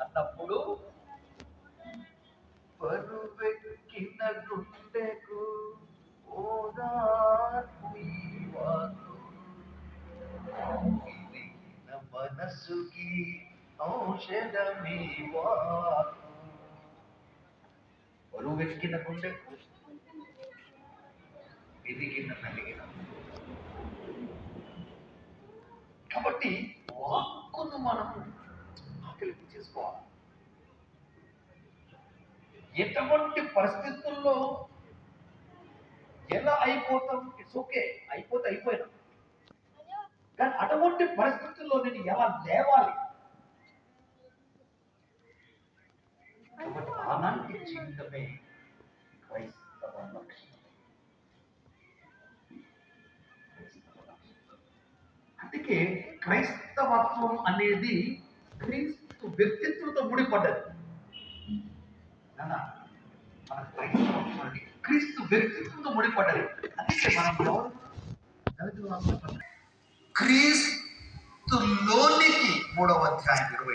అన్నప్పుడు పరువెక్కిన గుండెకు మనసుకి ఔషధమీ వాకు పరువెక్కిన గుండెకు ఎదిగిన నలిగిన కాబట్టి వాక్కును మనము ఆకలింపు చేసుకోవాలి ఎటువంటి పరిస్థితుల్లో ఎలా అయిపోతాం? ఇట్స్ ఓకే అయిపోతే అయిపోయినా. కానీ అటువంటి పరిస్థితుల్లో నేను ఎలా లేవాలి? అలాంటి జీవితమే క్రైస్తవ లక్ష్యం. అందుకే క్రైస్తవత్వం అనేది క్రీస్తు వ్యక్తిత్వంతో ముడిపడ్డది. క్రీస్తు వ్యక్తిత్వంతో ముడిపడ్డది. అందుకే మనం ఎవరు? దళితులు క్రీస్తులోనికి మూడవ అధ్యాయం ఇరవై